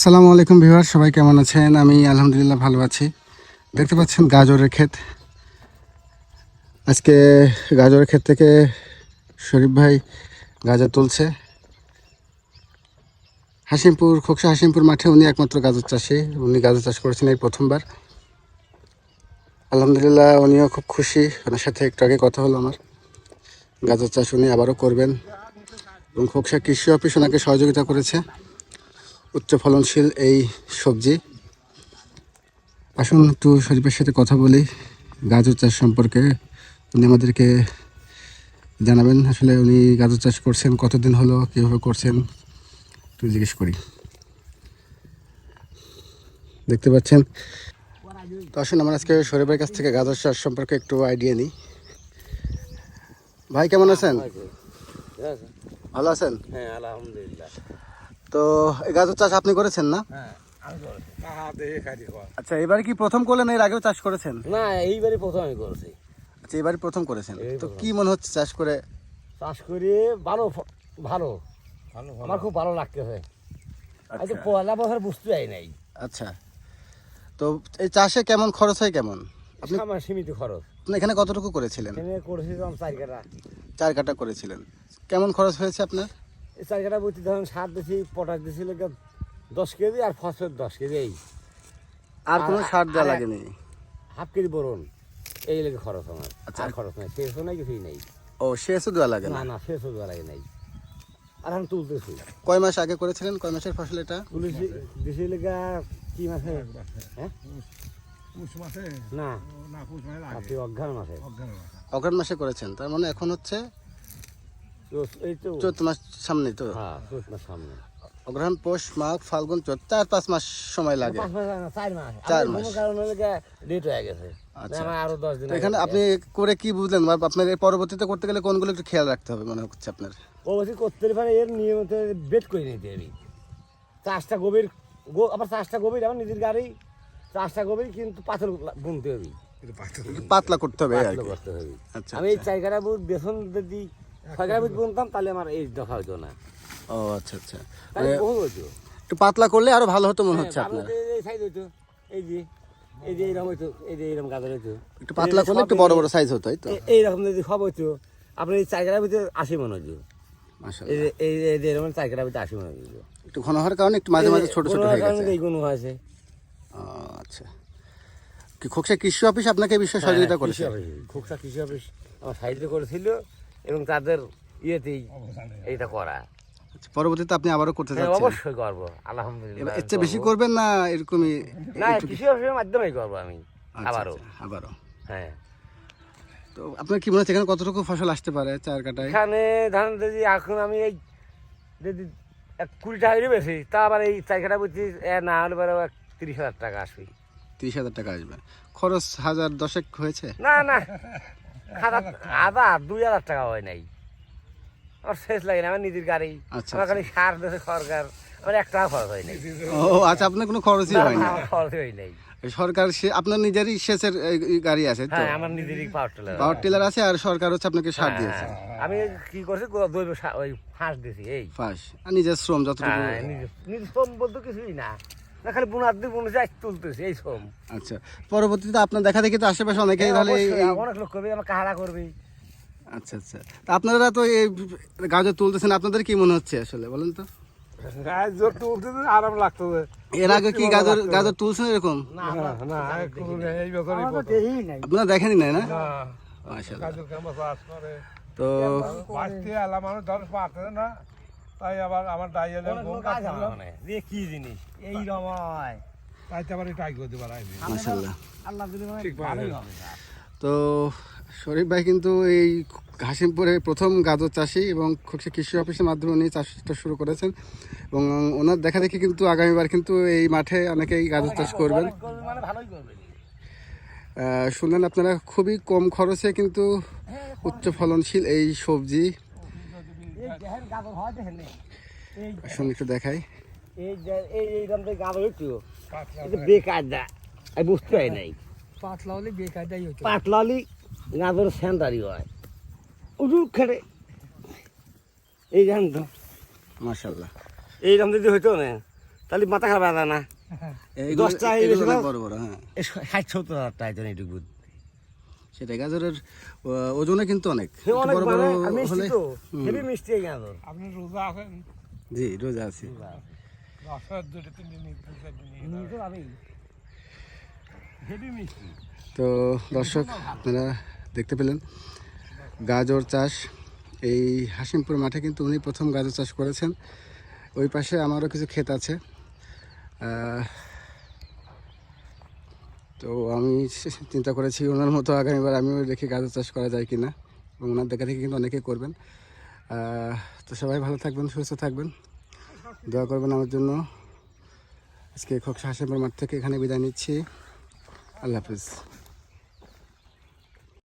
আসসালামু আলাইকুম ভিউয়ার, সবাই কেমন আছেন? আমি আলহামদুলিল্লাহ ভালো আছি। দেখতে পাচ্ছেন গাজরের ক্ষেত। আজকে গাজরের ক্ষেত থেকে শরীফ ভাই গাজর তুলছে। হাসিমপুর, খোকসা হাসিমপুর মাঠে উনি একমাত্র গাজর চাষি। উনি গাজর চাষ করেছেন এই প্রথমবার। আলহামদুলিল্লাহ উনিও খুব খুশি। ওনার সাথে একটু আগে কথা হলো আমার। গাজর চাষ উনি আবারও করবেন। এবং খোকসা কৃষি অফিস ওনাকে সহযোগিতা করেছে। উচ্চ ফলনশীল এই সবজি। আসুন একটু শরীফের সাথে কথা বলি। গাজর চাষ সম্পর্কে উনি আমাদেরকে জানাবেন। আসলে উনি গাজর চাষ করছেন কতদিন হলো কীভাবে করছেন একটু জিজ্ঞেস করি। দেখতে পাচ্ছেন? তো আসুন আমার আজকে শরীফের কাছ থেকে গাজর চাষ সম্পর্কে একটু আইডিয়া নিই। ভাই কেমন আছেন? ভালো আছেন? হ্যাঁ আলহামদুলিল্লাহ। তো গাজর চাষ আপনি করেছেন না? হ্যাঁ আচ্ছা এবার কি প্রথম করলেন এর আগেও চাষ করেছেন? না এইবারই প্রথম আমি করেছি। আচ্ছা এবারই প্রথম করেছেন। তো। কি মনে হচ্ছে চাষ করে? চাষ করে ভালো ভালো। আমার খুব ভালো লাগতেছে। আচ্ছা। পয়লা বছর বুঝতে যাই নাই। আচ্ছা। তো এই চাষে কেমন খরচ হয় কেমন? আপনি আমার সীমিত খরচ। আপনি এখানে কতটুকু করেছিলেন? এখানে করেছিলাম চার কাটা চার কাটা করেছিলেন। কেমন খরচ হয়েছে আপনার? চার কাটা বইতে ধরেন সার দিছি পটাশ দিছি লেগে দশ কেজি আর ফসফেট দশ কেজি এই। আর কোনো সার দেওয়া লাগেনি? হাফ কেজি বরণ এই লেগে খরচ আমার। আচ্ছা। আর খরচ নাই শেষও নাই কিছুই নেই। ও শেষও দেওয়া লাগে না? না না শেষও দেওয়া লাগে নাই। আর আমি তুলতেছি। কয় মাস আগে করেছিলেন? কয় মাসের ফসল এটা? তুলেছি দিছি লেগা কি মাসে? হ্যাঁ? মাসে? না। না পুষ মাসে লাগে আপনি অজ্ঞান মাসে। অজ্ঞান মাসে করেছেন তার মানে এখন হচ্ছে চৈত- তো। মাস সামনে তো। হ্যাঁ সামনে। অগ্রহণ পৌষ মাঘ ফাল্গুন চৈত্র চার পাঁচ মাস সময় লাগে। চার মাস। আচ্ছা। তো এখানে আপনি করে কি বুঝলেন? আপনার পরবর্তীতে করতে গেলে কোনগুলো একটু খেয়াল রাখতে হবে মনে হচ্ছে আপনার? অবশ্যই করতে পারে এর নিয়মিত বেট করে নিতে হবে। চাষটা গভীর আবার চাষটা গভীর আমার নিজের গাড়ি চাষটা গভীর কিন্তু পাথর বুনতে হবে। পাতলা করতে হবে আচ্ছা আমি এই চারগাড়া বুট বেসন যদি বুনতাম তাহলে আমার এই দফা হতো না ও আচ্ছা আচ্ছা। তাহলে মানে বহু হতো একটু পাতলা করলে আরও ভালো হতো মনে হ্যাঁ, হচ্ছে আপনার। ভালো তো এই সাইজ এই যে এই যে এই যে গাজর একটু পাতলা করলে একটু বড় বড় সাইজ হতো তাই তো? এ- এইরকম যদি সব হইতো আপনার এই চারগাড়ার ভিতরে আশি মনে হইতো। এই এই এই এরকম ভিতরে আশি মনে একটু ঘন হওয়ার কারণে একটু মাঝে মাঝে ছোট ছোট কোনো হয়ে গেছে। এই গুণ হয়েছে ও, আচ্ছা। কি খোকসা কৃষি অফিস আপনাকে এই বিষয়ে সহযোগিতা হ্যাঁ, কৃষি করেছে? খুবসা কৃষি অফিস। আমার সাহায্য করেছিল এবং তাদের ইয়েতেই এইটা করা। আচ্ছা, পরবর্তীতে আপনি আবারও করতে হ্যাঁ, যাচ্ছেন? অবশ্যই করব আলহামদুলিল্লাহ এবার এর চেয়ে বেশি করবেন না এরকমই না কৃষি অফিসের মাধ্যমেই করব আমি আচ্ছা, আবারও আচ্ছা, আবারও। হ্যাঁ। তো আপনার কি মনে হচ্ছে এখানে কতটুকু ফসল আসতে পারে চার কাটায়? এখানে ধান যদি এখন আমি এই যদি এক কুড়ি টাকা করে বেশি তা আবার এই চারখাটা বুঝছি না হলে পরে এক তিরিশ হাজার টাকা আসবে তিরিশ হাজার টাকা আসবে। খরচ হাজার দশেক হয়েছে? না না হাজার দুই হাজার টাকা হয় নাই। আমার শেষ লাগে না আমার নিজের গাড়ি। আচ্ছা, আমার খালি সার দেশে সরকার। আমার এক টাকা খরচ হয় নাই। ও আচ্ছা আপনার কোনো খরচই না, হয়নি খরচ হয় নাই। সরকার আপনার নিজেরই সেচের গাড়ি আছে তো? হ্যাঁ আমার নিজেরই পাওয়ার টিলার পাওয়ার টিলার আছে আর সরকার হচ্ছে আপনাকে সার হ্যাঁ, দিয়েছে। হ্যাঁ। আমি কি করছি দৈব ওই ফাঁস দিছি এই। ফাঁস। নিজের শ্রম যতটুকু হ্যাঁ নিজে- নিজে শ্রম বলতে কিছুই না। না খালি বুনার দিয়ে বুনে যাই তুলতেছি এই আচ্ছা পরবর্তীতে আপনার দেখা দেখি তো আশেপাশে অনেকেই হ্যাঁ, তাহলে এই- অবশ্যই, এই- অনেক লোক করবে আমার কাহারা করবে। আচ্ছা আচ্ছা। তা আপনারা তো এই গাজর তুলতেছেন আপনাদের কি মনে হচ্ছে আসলে বলেন তো? গাজর জোর তুলতে আরাম লাগতো এর আগে কি গাজর গাজর তুলছেন এরকম? না এই বছরই আপনারা দেখেনি না না? না মাশাআল্লাহ। গাজর কেমন চাষ করে। তো মানুষ ধর না। তাই আবার আমার কাজ আমার মনে হয়। কি জিনিস? এই রমায়। তাইতে আবার ট্রাই করতে পারাই মাশাআল্লাহ। আল্লাহ দিলে মানে। ভালোই হবে তো শরীফ ভাই কিন্তু এই হাসিমপুরে প্রথম গাজর চাষি এবং কৃষি অফিসের মাধ্যমে উনি চাষটা শুরু করেছেন এবং ওনার দেখা দেখি কিন্তু আগামীবার কিন্তু এই মাঠে অনেকেই গাজর চাষ করবেন। মানে ভালোই করবে আহ, শুনলেন আপনারা খুবই কম খরচে কিন্তু উচ্চ ফলনশীল এই সবজি দেখেন গাজর হয় দেখেন এই আসুন একটু দেখাই। এই এই এই রকম গাজর একটু এটা আমি বুঝতে পারি নাই। পাতলা হলে বেকারটাই হতো পাতলালি গাজর সেন্টারি হয়। খেটে এই জান তো মাশাল্লাহ এইরকম যদি হইতো না তাহলে মাথা খারাপ না। দশটা এই? বড় বড় হ্যাঁ। এই ষাট সত্তর হাজার টাকা এইটুকু সেটা গাজরের ওজনে কিন্তু অনেক। বড় বড় মানে মিষ্টি হলে তো হেভি মিষ্টি এই গাজর। আপনি রোজা আছেন? জি রোজা আছি। তো দর্শক আপনারা দেখতে পেলেন গাজর চাষ এই হাসিমপুর মাঠে কিন্তু উনি প্রথম গাজর চাষ করেছেন। ওই পাশে আমারও কিছু ক্ষেত আছে। আহ, তো আমি চিন্তা করেছি ওনার মতো আগামীবার আমিও দেখি গাজর চাষ করা যায় কি না এবং ওনার দেখা দেখি কিন্তু অনেকেই করবেন। তো সবাই ভালো থাকবেন, সুস্থ থাকবেন। দোয়া করবেন আমার জন্য। আজকে খোকসা হাসেমের মাঠ থেকে এখানে বিদায় নিচ্ছি। আল্লাহ হাফিজ।